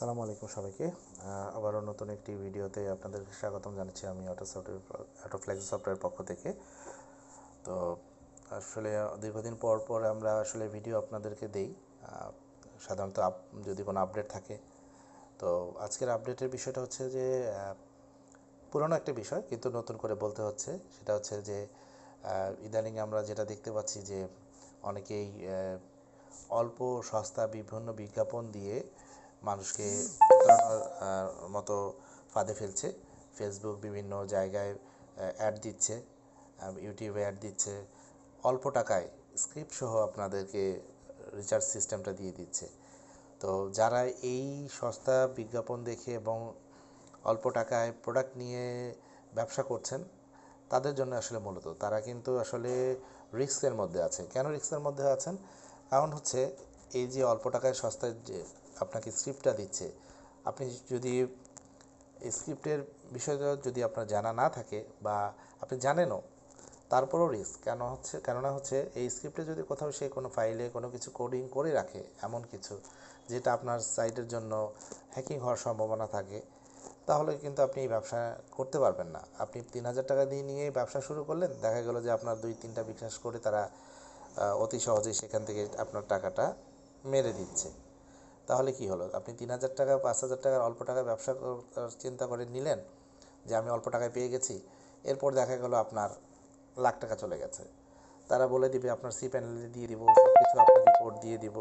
আসসালামু আলাইকুম সবাইকে। আবারও নতুন একটি ভিডিওতে আপনাদেরকে স্বাগতম জানাচ্ছি আমি auto software auto flex software পক্ষ থেকে। তো আসলে দীর্ঘদিন পর পর আমরা আসলে ভিডিও আপনাদেরকে দেই। সাধারণত আপ যদি কোনো আপডেট থাকে, তো আজকের আপডেটের বিষয়টা হচ্ছে যে পুরনো একটা বিষয়, কিন্তু নতুন করে বলতে হচ্ছে। সেটা হচ্ছে যে ইদানিং আমরা যেটা দেখতে পাচ্ছি যে, অনেকেই অল্প সস্তা বিভিন্ন বিজ্ঞাপন দিয়ে মানুষকে মতো ফাঁদে ফেলছে। ফেসবুক বিভিন্ন জায়গায় অ্যাড দিচ্ছে ইউটিউবে অ্যাড দিচ্ছে। অল্প টাকায় স্ক্রিপ্ট সহ আপনাদেরকে রিচার্জ সিস্টেমটা দিয়ে দিচ্ছে। তো যারা এই সস্তা বিজ্ঞাপন দেখে এবং অল্প টাকায় প্রোডাক্ট নিয়ে ব্যবসা করছেন, তাদের জন্য আসলে মূলত। তারা কিন্তু আসলে রিস্কের মধ্যে আছে। কেন রিস্কের মধ্যে আছেন? কারণ হচ্ছে এই যে অল্প টাকায় সস্তায় যে আপনাকে স্ক্রিপ্টটা দিচ্ছে। আপনি যদি স্ক্রিপ্টের বিষয়টা যদি আপনার জানা না থাকে বা আপনি জানেনও, তারপরও রিস্ক কেন হচ্ছে, কেননা হচ্ছে এই স্ক্রিপ্টে যদি কোথাও সে কোনো ফাইলে কোনো কিছু কোডিং করে রাখে, এমন কিছু, যেটা আপনার সাইটের জন্য হ্যাকিং হওয়ার সম্ভাবনা থাকে, তাহলে কিন্তু আপনি এই ব্যবসা করতে পারবেন না। আপনি তিন হাজার টাকা দিয়ে নিয়ে ব্যবসা শুরু করলেন, দেখা গেলো যে আপনার দুই, তিনটা বিশ্বাস করে তারা অতি সহজেই সেখান থেকে আপনার টাকাটা মেরে দিচ্ছে। তাহলে কি হলো? আপনি তিন হাজার টাকা, পাঁচ হাজার টাকার অল্প টাকায় ব্যবসা চিন্তা করে নিলেন যে আমি অল্প টাকায় পেয়ে গেছি। এরপর দেখা গেলো আপনার লাখ টাকা চলে গেছে। তারা বলে দিবে, আপনার সি প্যানেলে দিয়ে দিব সব কিছু আপনার রিপোর্ট দিয়ে দিব।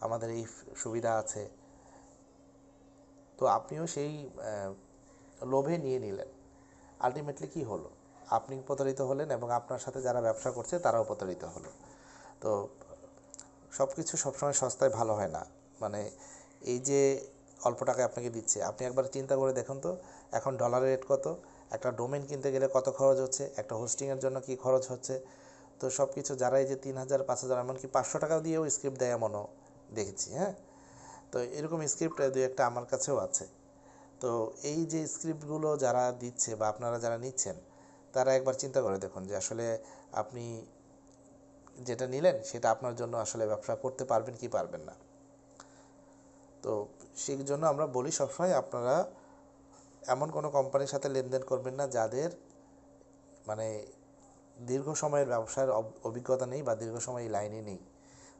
আমাদের এই সুবিধা আছে। তো আপনিও সেই লোভে নিয়ে নিলেন। আলটিমেটলি কি হলো? আপনি প্রতারিত হলেন এবং আপনার সাথে যারা ব্যবসা করছে তারাও প্রতারিত হলো। তো সব কিছু সবসময় সস্তায় ভালো হয় না। মানে এই যে অল্প টাকায় আপনাকে দিচ্ছে, আপনি একবার চিন্তা করে দেখুন তো, এখন ডলারের রেট কত, একটা ডোমেন কিনতে গেলে কত খরচ হচ্ছে, একটা হোস্টিংয়ের জন্য কি খরচ হচ্ছে, তো সব কিছু যারা এই যে তিন হাজার, পাঁচ হাজার, এমনকি পাঁচশো টাকাও দিয়েও স্ক্রিপ্ট দেয় এমনও দেখেছি হ্যাঁ? তো এরকম স্ক্রিপ্ট দুই একটা আমার কাছেও আছে। তো এই যে স্ক্রিপ্টগুলো যারা দিচ্ছে বা আপনারা যারা নিচ্ছেন, তারা একবার চিন্তা করে দেখুন যে আসলে আপনি যেটা নিলেন, সেটা আপনার জন্য আসলে ব্যবসা করতে পারবেন কি পারবেন না। তো সেই জন্য আমরা বলি সবসময় আপনারা এমন কোনো কোম্পানির সাথে লেনদেন করবেন না যাদের মানে দীর্ঘ সময়ের ব্যবসার অভিজ্ঞতা নেই বা দীর্ঘ সময় এই লাইনে নেই।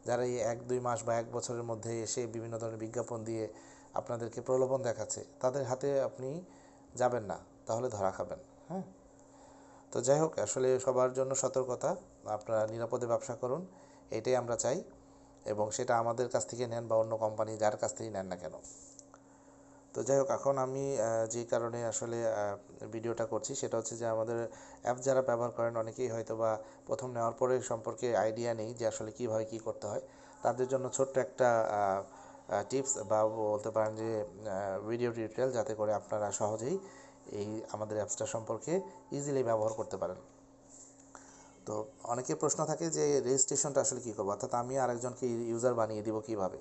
যারা এই এক, দুই মাস বা এক বছরের মধ্যে এসে বিভিন্ন ধরনের বিজ্ঞাপন দিয়ে আপনাদেরকে প্রলোভন দেখাচ্ছে, তাদের হাতে আপনি যাবেন না, তাহলে ধরা খাবেন হ্যাঁ? তো যাই হোক, আসলে সবার জন্য সতর্কতা, আপনারা নিরাপদে ব্যবসা করুন, এটাই আমরা চাই। এবং সেটা আমাদের কাছ থেকে নেন বা অন্য কোম্পানি যার কাছ থেকেই নেন না কেন। তো যাই হোক, এখন আমি যে কারণে আসলে ভিডিওটা করছি, সেটা হচ্ছে যে আমাদের অ্যাপ যারা ব্যবহার করেন, অনেকেই হয়তো বা প্রথম নেওয়ার পরে সম্পর্কে আইডিয়া নেই যে আসলে কীভাবে কী করতে হয়। তাদের জন্য ছোট্ট একটা টিপস বা বলতে পারেন যে ভিডিও টিউটোরিয়াল যাতে করে আপনারা সহজেই এই আমাদের অ্যাপসটা সম্পর্কে ইজিলি ব্যবহার করতে পারেন। তো অনেকের প্রশ্ন থাকে যে রেজিস্ট্রেশনটা আসলে কী করব? অর্থাৎ আমি আরেকজনকে ইউজার বানিয়ে দিব কীভাবে?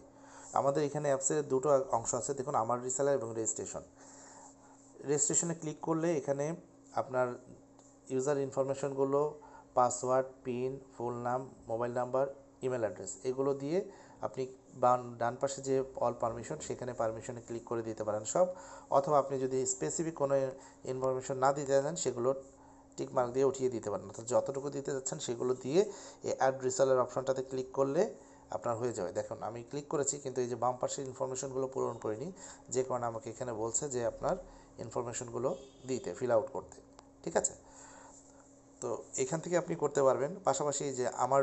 আমাদের এখানে অ্যাপসের দুটো অংশ আছে, দেখুন আমার রিসেলার এবং রেজিস্ট্রেশন রেজিস্ট্রেশনে ক্লিক করলে এখানে আপনার ইউজার ইনফরমেশনগুলো পাসওয়ার্ড পিন ফুল নাম মোবাইল নাম্বার ইমেল অ্যাড্রেস এগুলো দিয়ে আপনি ডান পাশে যে অল পারমিশন সেখানে পারমিশনে ক্লিক করে দিতে পারেন সব। অথবা আপনি যদি স্পেসিফিক কোনো ইনফরমেশন না দিতে চান, সেগুলো টিক মার্ক দিয়ে উঠিয়ে দিতে পারেন। অর্থাৎ যতটুকু দিতে যাচ্ছেন সেগুলো দিয়ে এই অ্যাড রিসেলার অপশনটাতে ক্লিক করলে আপনার হয়ে যাবে। দেখুন, আমি ক্লিক করেছি কিন্তু এই যে বাম পাশের ইনফরমেশনগুলো পূরণ করিনি, যে কারণে আমাকে এখানে বলছে যে আপনার ইনফরমেশনগুলো দিতে ফিল আউট করতে। ঠিক আছে? তো এখান থেকে আপনি করতে পারবেন। পাশাপাশি যে আমার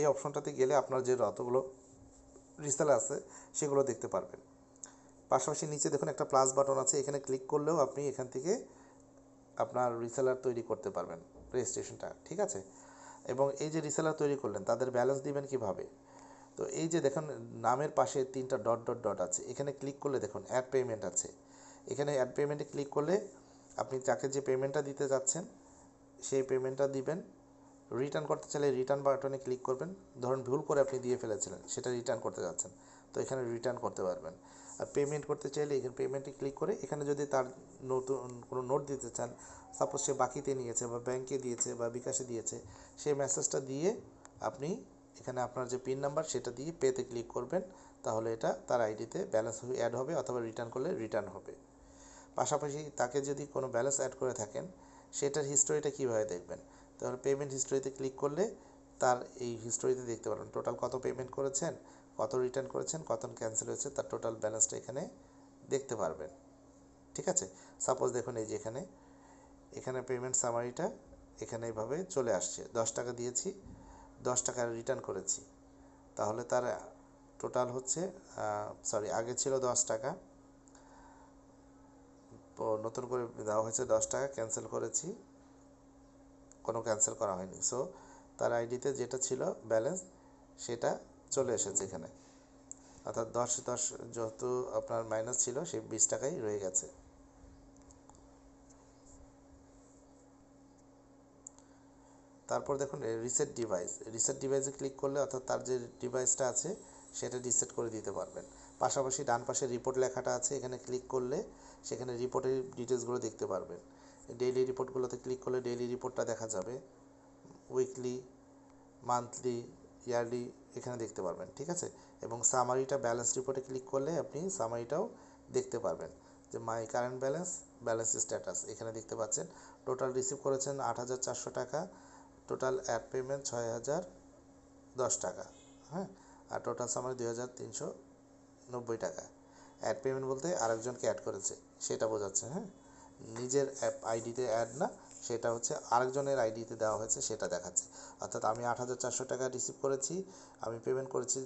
এই অপশনটাতে গেলে আপনার যে যতগুলো রিসেল আছে সেগুলো দেখতে পারবেন। পাশাপাশি নিচে দেখুন একটা প্লাস বাটন আছে, এখানে ক্লিক করলেও আপনি এখান থেকে আপনার রিসেলার তৈরি করতে পারবেন রেজিস্ট্রেশনটা ঠিক আছে? এবং এই যে রিসেলার তৈরি করলেন, তাদের ব্যালেন্স দিবেন কীভাবে? তো এই যে দেখুন, নামের পাশে তিনটা ডট ডট ডট আছে। এখানে ক্লিক করলে দেখুন অ্যাড পেমেন্ট আছে। এখানে অ্যাড পেমেন্টে ক্লিক করলে আপনি যাকে যে পেমেন্টটা দিতে যাচ্ছেন, সেই পেমেন্টটা দিবেন। রিটার্ন করতে চাইলে রিটার্ন বাটনে ক্লিক করবেন। ধরুন ভুল করে আপনি দিয়ে ফেলেছিলেন, সেটা রিটার্ন করতে যাচ্ছেন। তো এখানে রিটার্ন করতে পারবেন। আর পেমেন্ট করতে চাইলে এখানে পেমেন্টে ক্লিক করে এখানে যদি তার নতুন কোনো নোট দিতে চান সাপোজ সে বাকিতে নিয়েছে বা ব্যাংকে দিয়েছে বা বিকাশে দিয়েছে, সেই মেসেজটা দিয়ে আপনি এখানে আপনার যে পিন নাম্বার সেটা দিয়ে পেতে ক্লিক করবেন, তাহলে এটা তার আইডিতে ব্যালেন্স অ্যাড হবে অথবা রিটার্ন করলে রিটার্ন হবে। পাশাপাশি তাকে যদি কোনো ব্যালেন্স অ্যাড করে থাকেন, সেটার হিস্টোরিটা কীভাবে দেখবেন? তাহলে পেমেন্ট হিস্টোরিতে ক্লিক করলে তার এই হিস্টোরিতে দেখতে পারবেন। টোটাল কত পেমেন্ট করেছেন? কত রিটার্ন করেছেন কত ক্যান্সেল হয়েছে, তার টোটাল ব্যালেন্সটা এখানে দেখতে পারবেন। ঠিক আছে? সাপোজ দেখুন এই যে এখানে এখানে পেমেন্ট সামারিটা এখানে এইভাবে চলে আসছে। দশ টাকা দিয়েছি, দশ টাকা রিটার্ন করেছি। তাহলে তার টোটাল হচ্ছে সরি আগে ছিল দশ টাকা। নতুন করে দেওয়া হয়েছে দশ টাকা ক্যান্সেল করেছি। কোনো ক্যান্সেল করা হয়নি। সো তার আইডিতে যেটা ছিল ব্যালেন্স সেটা চলে এসেছে এখানে। অর্থাৎ দশ দশ যত আপনার মাইনাস ছিল, সেই বিশ টাকাই রয়ে গেছে। তারপর দেখুন রিসেট ডিভাইস রিসেট ডিভাইসে ক্লিক করলে অর্থাৎ তার যে ডিভাইসটা আছে, সেটা রিসেট করে দিতে পারবেন। পাশাপাশি ডান পাশে রিপোর্ট লেখাটা আছে, এখানে ক্লিক করলে সেখানে রিপোর্টের ডিটেলসগুলো দেখতে পারবেন। ডেইলি রিপোর্টগুলোতে ক্লিক করলে ডেইলি রিপোর্টটা দেখা যাবে। উইকলি মান্থলি ইয়ারলি এখানে দেখতে পারবেন, ঠিক আছে? এবং সামারিটা ব্যালেন্স রিপোর্টে ক্লিক করলে আপনি সামারিটাও দেখতে পারবেন। যে my current balance balance status এখানে দেখতে পাচ্ছেন টোটাল রিসিভ করেছেন আট হাজার চারশো টাকা টোটাল অ্যাড পেমেন্ট ছয় হাজার দশ টাকা হ্যাঁ? আর টোটাল সামারি দুই হাজার তিনশো নব্বই টাকা। অ্যাড পেমেন্ট বলতে আরেকজনকে অ্যাড করেছে, সেটা বোঝাচ্ছে হ্যাঁ? নিজের অ্যাপ আইডিতে অ্যাড না সেটা হচ্ছে আরেকজনের আইডিতে দেওয়া হয়েছে, সেটা দেখাচ্ছে। অর্থাৎ আমি আট হাজার চারশো টাকা রিসিভ করেছি, আমি পেমেন্ট করেছি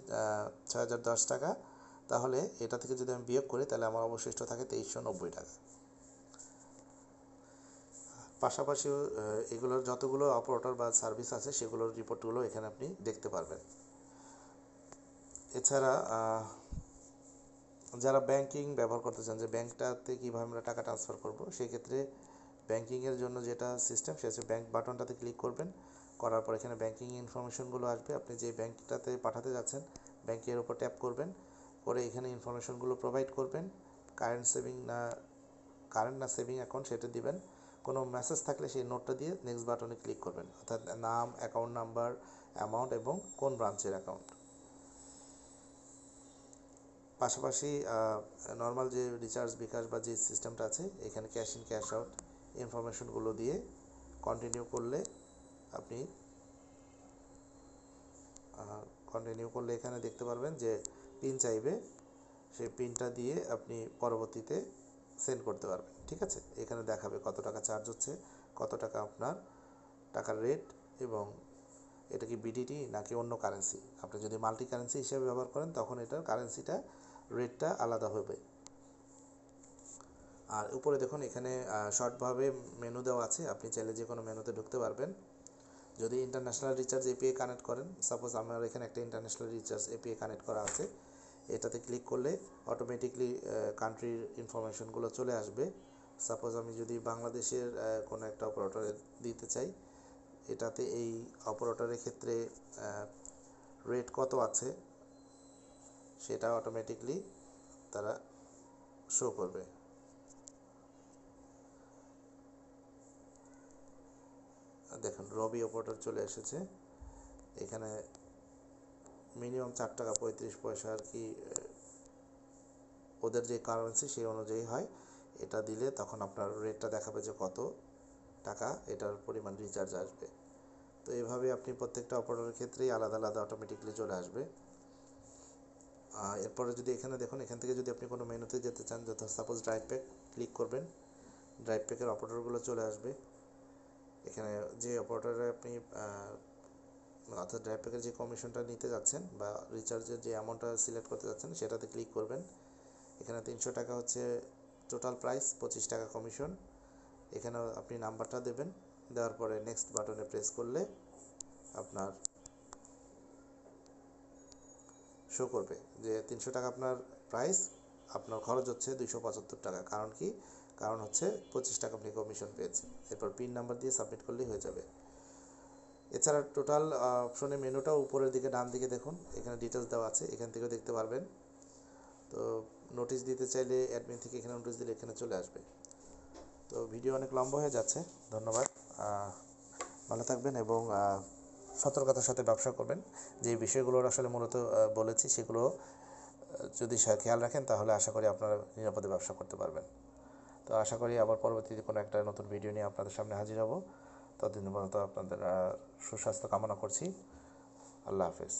ছয় হাজার দশ টাকা। তাহলে এটা থেকে যদি আমি বিয়োগ করি, তাহলে আমার অবশিষ্ট থাকে তেইশশো নব্বই টাকা। পাশাপাশি এগুলোর যতগুলো অপারেটর বা সার্ভিস আছে, সেগুলোর রিপোর্টগুলো এখানে আপনি দেখতে পারবেন। এছাড়া যারা ব্যাংকিং ব্যবহার করতে চান, যে ব্যাংকটাতে কীভাবে আমরা টাকা ট্রান্সফার করব, সেক্ষেত্রে ব্যাংকিংয়ের জন্য যেটা সিস্টেম সে হচ্ছে ব্যাংক বাটনটাতে ক্লিক করবেন। করার পর এখানে ব্যাংকিং ইনফরমেশনগুলো আসবে। আপনি যে ব্যাংকটাতে পাঠাতে যাচ্ছেন ব্যাংকের উপর ট্যাপ করবেন। করে এখানে ইনফরমেশনগুলো প্রোভাইড করবেন। কারেন্ট সেভিং না কারেন্ট না সেভিং অ্যাকাউন্ট সেটা দিবেন। কোনো মেসেজ থাকলে সেই নোটটা দিয়ে নেক্সট বাটনে ক্লিক করবেন। অর্থাৎ নাম অ্যাকাউন্ট নাম্বার অ্যামাউন্ট এবং কোন ব্রাঞ্চের অ্যাকাউন্ট পাশাপাশি নর্মাল যে রিচার্জ বিকাশ বা যে সিস্টেমটা আছে, এখানে ক্যাশ ইন ক্যাশ আউট ইনফরমেশনগুলো দিয়ে কন্টিনিউ করলে আপনি কন্টিনিউ করলে এখানে দেখতে পারবেন যে পিন চাইবে, সেই পিনটা দিয়ে আপনি পরবর্তীতে সেন্ড করতে পারবেন, ঠিক আছে? এখানে দেখাবে কত টাকা চার্জ হচ্ছে, কত টাকা আপনার টাকার রেট এবং এটা কি বিডিটি নাকি অন্য কারেন্সি আপনি যদি মাল্টি কারেন্সি হিসেবে ব্যবহার করেন, তখন এটার কারেন্সিটা রেটটা আলাদা হবে। আর উপরে দেখুন, এখানে শর্টভাবে মেনু দেওয়া আছে। আপনি চাইলে যে কোনো মেনুতে ঢুকতে পারবেন। যদি ইন্টারন্যাশনাল রিচার্জ এপিআই কানেক্ট করেন সাপোজ আমার এখানে একটা ইন্টারন্যাশনাল রিচার্জ এপিআই কানেক্ট করা আছে, এটাতে ক্লিক করলে অটোমেটিকলি কান্ট্রির ইনফরমেশনগুলো চলে আসবে। সাপোজ আমি যদি বাংলাদেশের কোনো একটা অপারেটরে দিতে চাই, এটাতে এই অপারেটরের ক্ষেত্রে রেট কত আছে, সেটা অটোমেটিকলি তারা শো করবে দেখুন রবি অপারেটর চলে এসেছে। এখানে মিনিমাম চার টাকা পঁয়ত্রিশ পয়সা আর কি ওদের যে কারেন্সি সেই অনুযায়ী হয়। এটা দিলে তখন আপনার রেটটা দেখাবে যে কত টাকা, এটার পরিমাণ রিচার্জ আসবে। তো এভাবে আপনি প্রত্যেকটা অপারেটরের ক্ষেত্রেই আলাদা আলাদা অটোমেটিকলি চলে আসবে। এরপরে যদি এখানে দেখুন, এখান থেকে যদি আপনি কোনো মেনুতে যেতে চান, যথা সাপোজ ড্রাইভ প্যাক ক্লিক করবেন ড্রাইভ প্যাকের অপারেটরগুলো চলে আসবে। এখানে যে অপারেটরে আপনি অর্থাৎ ড্রাইভ প্যাকের যে কমিশনটা নিতে যাচ্ছেন বা রিচার্জের যে অ্যামাউন্টটা সিলেক্ট করতে যাচ্ছেন, সেটাতে ক্লিক করবেন। এখানে তিনশো টাকা হচ্ছে টোটাল প্রাইস পঁচিশ টাকা কমিশন এখানে আপনি নাম্বারটা দেবেন। দেওয়ার পরে নেক্সট বাটনে প্রেস করলে আপনার শো করবে যে তিনশো টাকা আপনার প্রাইস আপনার খরচ হচ্ছে দুইশো পঁচাত্তর টাকা। কারণ কি? কারণ হচ্ছে পঁচিশ টাকা আপনি কমিশন পেয়েছেন। এরপর পিন নাম্বার দিয়ে সাবমিট করলেই হয়ে যাবে। এছাড়া টোটাল অপশনে মেনুটাও উপরের দিকে, ডান দিকে দেখুন। এখানে ডিটেলস দেওয়া আছে, এখান থেকেও দেখতে পারবেন। তো নোটিশ দিতে চাইলে অ্যাডমিন থেকে এখানে নোটিশ দিলে এখানে চলে আসবে। তো ভিডিও অনেক লম্বা হয়ে যাচ্ছে। ধন্যবাদ। ভালো থাকবেন এবং সতর্কতার সাথে ব্যবসা করবেন। যে বিষয়গুলোর আসলে মূলত বলেছি সেগুলো যদি খেয়াল রাখেন তাহলে আশা করি আপনারা নিরাপদে ব্যবসা করতে পারবেন। তো আশা করি আবার পরবর্তীতে কোনো একটা নতুন ভিডিও নিয়ে আপনাদের সামনে হাজির হব। ততদিন পর্যন্ত আপনাদের সুস্বাস্থ্য কামনা করছি। আল্লাহ হাফেজ।